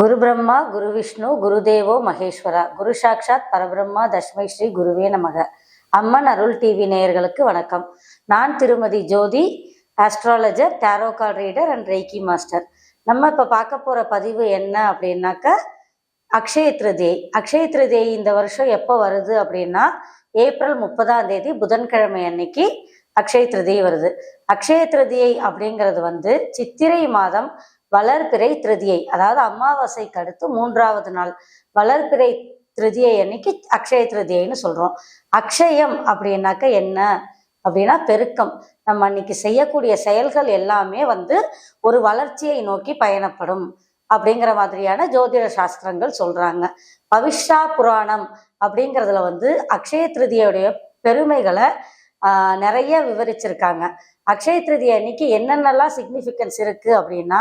குரு பிரம்மா குரு விஷ்ணு குருதேவோ மகேஸ்வரா. குரு சாக்ஷாத் பரபிரம்மா தஷ்மை ஸ்ரீ குருவே நமக. அம்மன் அருள் டிவி நேயர்களுக்கு வணக்கம். நான் திருமதி Jyothi astrologer tarot card reader and reiki master நம்ம இப்போ பார்க்க போகிற பதிவு என்ன அப்படின்னாக்கா அக்ஷய திருதியை அக்ஷய திருதியை இந்த வருஷம் எப்போ வருது அப்படின்னா ஏப்ரல் முப்பதாம் தேதி புதன்கிழமை அன்னைக்கு அக்ஷய திருதியை வருது. அக்ஷய திருதியை அப்படிங்கிறது வந்து சித்திரை மாதம் வளர்பிறை திருதியை அதாவது அமாவாசைக்கு அடுத்து மூன்றாவது நாள் வளர்பிறை திருதியை அன்னைக்கு அக்ஷய திருதியைன்னு சொல்றோம். அக்ஷயம் அப்படின்னாக்க என்ன? அப்படின்னா பெருக்கம். நம்ம அன்னைக்கு செய்யக்கூடிய செயல்கள் எல்லாமே வந்து ஒரு வளர்ச்சியை நோக்கி பயணப்படும் அப்படிங்கிற மாதிரியான ஜோதிட சாஸ்திரங்கள் சொல்றாங்க. பவிஷ்யா புராணம் அப்படிங்கிறதுல வந்து அக்ஷய திருதியோடைய பெருமைகளை நிறைய விவரிச்சிருக்காங்க. அக்ஷய திருதி அன்னைக்கு என்னென்னலாம் சிக்னிஃபிகன்ஸ் இருக்கு அப்படின்னா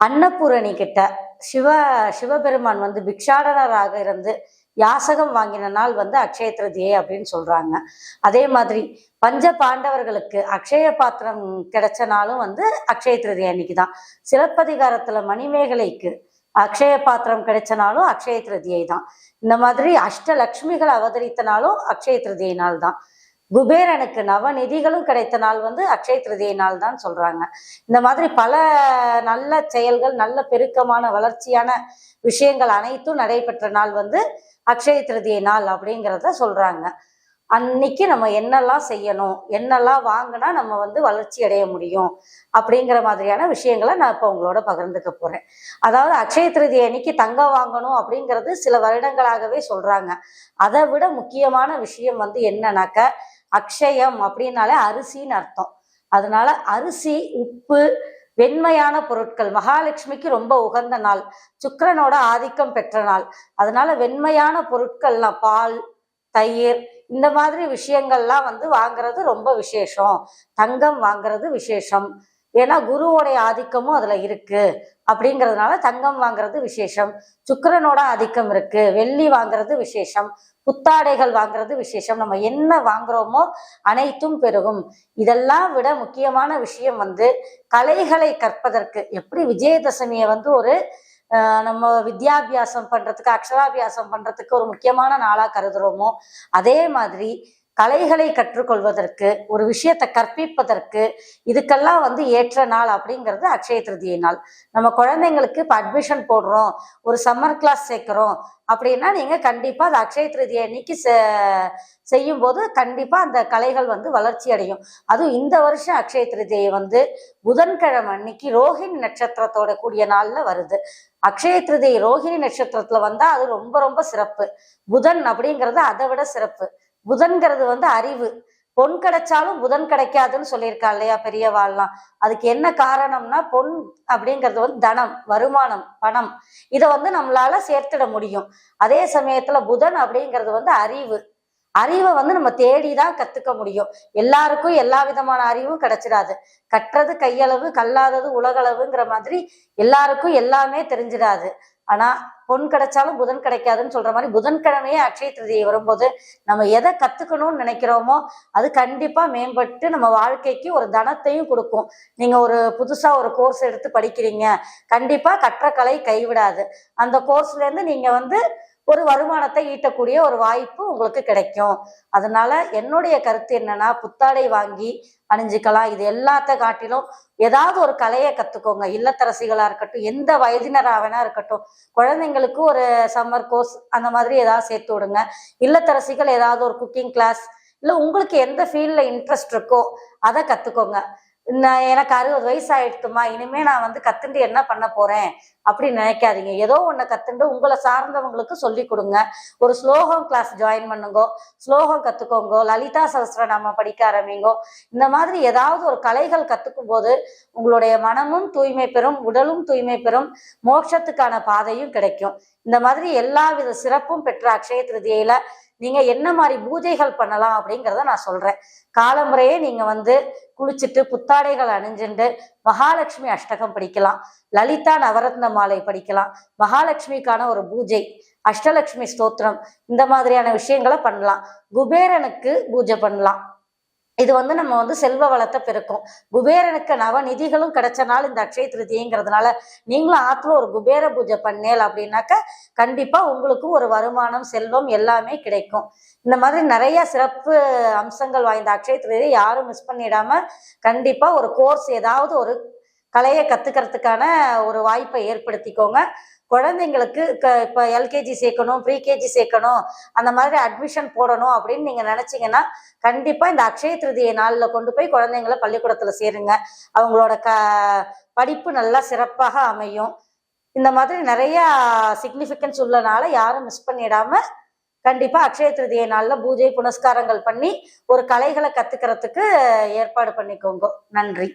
அன்னபூரணி கிட்ட சிவ சிவபெருமான் வந்து பிக்ஷாடனராக இருந்து யாசகம் வாங்கின நாள் வந்து அக்ஷய திருதியை அப்படின்னு சொல்றாங்க. அதே மாதிரி பஞ்ச பாண்டவர்களுக்கு அக்ஷய பாத்திரம் கிடைச்ச நாளும் வந்து அக்ஷய திருதியை அன்னைக்கு தான் சிலப்பதிகாரத்துல மணிமேகலைக்கு அக்ஷய பாத்திரம் கிடைச்ச நாளும் அக்ஷய திருதியை தான் இந்த மாதிரி அஷ்டலக்ஷ்மிகள் அவதரித்த நாளும் அக்ஷய திருதியை நாள் தான் குபேரனுக்கு நவநிதிகளும் கிடைத்த நாள் வந்து அக்ஷய திருதியை நாள் தான் சொல்றாங்க. இந்த மாதிரி பல நல்ல செயல்கள் நல்ல பெருக்கமான வளர்ச்சியான விஷயங்கள் அனைத்தும் நடைபெற்ற நாள் வந்து அக்ஷய திருதியை நாள் அப்படிங்கிறத சொல்றாங்க. அன்னைக்கு நம்ம என்னெல்லாம் செய்யணும் என்னெல்லாம் வாங்கினா நம்ம வந்து வளர்ச்சி அடைய முடியும் அப்படிங்கிற மாதிரியான விஷயங்களை நான் இப்போ உங்களோட பகிர்ந்துக்க போறேன். அதாவது அக்ஷய திருதி அன்னைக்கு தங்கம் வாங்கணும் அப்படிங்கிறது சில வருடங்களாகவே சொல்றாங்க. அதை விட முக்கியமான விஷயம் வந்து என்னன்னாக்க அக்ஷயம் அப்படின்னாலே அரிசின்னு அர்த்தம். அதனால அரிசி உப்பு வெண்மையான பொருட்கள். மகாலட்சுமிக்கு ரொம்ப உகந்த நாள். சுக்கரனோட ஆதிக்கம் பெற்ற நாள். அதனால வெண்மையான பொருட்கள்லாம் பால் தயிர் இந்த மாதிரி விஷயங்கள்லாம் வந்து வாங்குறது ரொம்ப விசேஷம். தங்கம் வாங்குறது விசேஷம். ஏன்னா குருவோடைய ஆதிக்கமும் அதுல இருக்கு. அப்படிங்கிறதுனால தங்கம் வாங்குறது விசேஷம். சுக்கரனோட ஆதிக்கம் இருக்கு. வெள்ளி வாங்குறது விசேஷம். புத்தாடைகள் வாங்குறது விசேஷம். நம்ம என்ன வாங்குறோமோ அனைத்தும் பெருகும். இதெல்லாம் விட முக்கியமான விஷயம் வந்து கலைகளை கற்பதற்கு. எப்படி விஜயதசமியை வந்து ஒரு நம்ம வித்யாபியாசம் பண்றதுக்கு அக்ஷராபியாசம் பண்றதுக்கு ஒரு முக்கியமான நாளா கருதுறோமோ அதே மாதிரி கலைகளை கற்றுக்கொள்வதற்கு ஒரு விஷயத்தை கற்பிப்பதற்கு இதுக்கெல்லாம் வந்து ஏற்ற நாள் அப்படிங்கிறது அக்ஷய திருதியை நாள். நம்ம குழந்தைங்களுக்கு இப்போ அட்மிஷன் போடுறோம் ஒரு சம்மர் கிளாஸ் சேர்க்குறோம் அப்படின்னா நீங்கள் கண்டிப்பாக அது அக்ஷய திருதியை அன்னைக்கு செ- செய்யும்போது கண்டிப்பாக அந்த கலைகள் வந்து வளர்ச்சி அடையும். அதுவும் இந்த வருஷம் அக்ஷய திருதியை வந்து புதன்கிழமை அன்னைக்கு ரோஹிணி நட்சத்திரத்தோட கூடிய நாளில் வருது. அக்ஷய திருதியை ரோஹிணி நட்சத்திரத்தில் வந்தால் அது ரொம்ப ரொம்ப சிறப்பு. புதன் அப்படிங்கிறது அதை விட சிறப்பு. புதன்கிறது வந்து அறிவு. பொன் கிடைச்சாலும் புதன் கிடைக்காதுன்னு சொல்லியிருக்கா இல்லையா பெரியவாள்லாம். அதுக்கு என்ன காரணம்னா பொன் அப்படிங்கிறது வந்து தனம் வருமானம் பணம். இதை வந்து நம்மளால சேர்த்துட முடியும். அதே சமயத்துல புதன் அப்படிங்கிறது வந்து அறிவு. அறிவை வந்து நம்ம தேடி தான் கத்துக்க முடியும். எல்லாருக்கும் எல்லா விதமான அறிவும் கிடைச்சிடாது. கற்றது கையளவு கல்லாதது உலகளவுங்கிற மாதிரி எல்லாருக்கும் எல்லாமே தெரிஞ்சிடாது. ஆனா பொன் கிடைச்சாலும் புதன் கிடைக்காதுன்னு சொல்ற மாதிரி புதன்கிழமையே அக்ஷய திருதியை வரும்போது நம்ம எதை கத்துக்கணும்னு நினைக்கிறோமோ அது கண்டிப்பா மேம்பட்டு நம்ம வாழ்க்கைக்கு ஒரு தனத்தையும் கொடுக்கும். நீங்க ஒரு புதுசா ஒரு கோர்ஸ் எடுத்து படிக்கிறீங்க கண்டிப்பா கற்ற கலை கைவிடாது. அந்த கோர்ஸ்ல இருந்து நீங்க வந்து ஒரு வருமானத்தை ஈட்டக்கூடிய ஒரு வாய்ப்பு உங்களுக்கு கிடைக்கும். அதனால என்னுடைய கருத்து என்னன்னா புத்தாடை வாங்கி அணிஞ்சுக்கலாம். இது எல்லாத்த காட்டிலும் ஏதாவது ஒரு கலையை கத்துக்கோங்க. இல்லத்தரசிகளா இருக்கட்டும் எந்த வயதினரா வேணா இருக்கட்டும் குழந்தைங்களுக்கு ஒரு சம்மர் கோர்ஸ் அந்த மாதிரி ஏதாவது சேர்த்து விடுங்க. இல்லத்தரசிகள் ஏதாவது ஒரு குக்கிங் கிளாஸ் இல்லை உங்களுக்கு எந்த ஃபீல்டில் இன்ட்ரெஸ்ட் இருக்கோ அதை கற்றுக்கோங்க நான் எனக்கு அறுபது வயசு ஆயிடுத்துமா இனிமே நான் வந்து கத்துண்டு என்ன பண்ண போறேன்? அப்படின்னு நினைக்காதீங்க. ஏதோ ஒன்று கத்துண்டு உங்களை சார்ந்தவங்களுக்கு சொல்லி கொடுங்க. ஒரு ஸ்லோகம் கிளாஸ் ஜாயின் பண்ணுங்கோ. ஸ்லோகம் கத்துக்கோங்கோ. லலிதா சகஸ்ரநாம படிக்க ஆரம்பிங்கோ. இந்த மாதிரி ஏதாவது ஒரு கலைகள் கத்துக்கும் போது உங்களுடைய மனமும் தூய்மை பெறும் உடலும் தூய்மை பெறும் மோட்சத்துக்கான பாதையும் கிடைக்கும். இந்த மாதிரி எல்லா வித சிறப்பும் பெற்ற அக்ஷய திருதியில நீங்க என்ன மாதிரி பூஜைகள் பண்ணலாம் அப்படிங்கிறத நான் சொல்றேன். காலமுறையே நீங்க வந்து குளிச்சுட்டு புத்தாடைகள் அணிஞ்சுண்டு மகாலட்சுமி அஷ்டகம் படிக்கலாம். லலிதா நவரத்ன மாலை படிக்கலாம். மகாலட்சுமிக்கான ஒரு பூஜை அஷ்டலட்சுமி ஸ்தோத்திரம் இந்த மாதிரியான விஷயங்களை பண்ணலாம். குபேரனுக்கு பூஜை பண்ணலாம். இது வந்து நம்ம வந்து செல்வ வளத்தை பெருக்கும். குபேரனுக்கு நவநிதிகளும் கிடைச்ச நாள் இந்த அக்ஷய திருதிங்கிறதுனால நீங்களும் ஆத்துல ஒரு குபேர பூஜை பண்ணேல் அப்படின்னாக்க கண்டிப்பா உங்களுக்கும் ஒரு வருமானம் செல்வம் எல்லாமே கிடைக்கும். இந்த மாதிரி நிறைய சிறப்பு அம்சங்கள் வாய்ந்த அக்ஷய திருதியை யாரும் மிஸ் பண்ணிடாம கண்டிப்பா ஒரு கோர்ஸ் ஏதாவது ஒரு கலையை கற்றுக்கிறதுக்கான ஒரு வாய்ப்பை ஏற்படுத்திக்கோங்க. குழந்தைங்களுக்கு க இப்போ எல்கேஜி சேர்க்கணும் ப்ரீகேஜி சேர்க்கணும் அந்த மாதிரி அட்மிஷன் போடணும் அப்படின்னு நீங்கள் நினச்சிங்கன்னா கண்டிப்பாக இந்த அக்ஷய திருதியை நாளில் கொண்டு போய் குழந்தைங்கள பள்ளிக்கூடத்தில் சேருங்க. அவங்களோட க படிப்பு நல்லா சிறப்பாக அமையும். இந்த மாதிரி நிறையா சிக்னிஃபிகன்ஸ் உள்ளனால யாரும் மிஸ் பண்ணிடாமல் கண்டிப்பாக அக்ஷய திருதியை நாளில் பூஜை புனஸ்காரங்கள் பண்ணி ஒரு கலைகளை கற்றுக்கிறதுக்கு ஏற்பாடு பண்ணிக்கோங்க. நன்றி.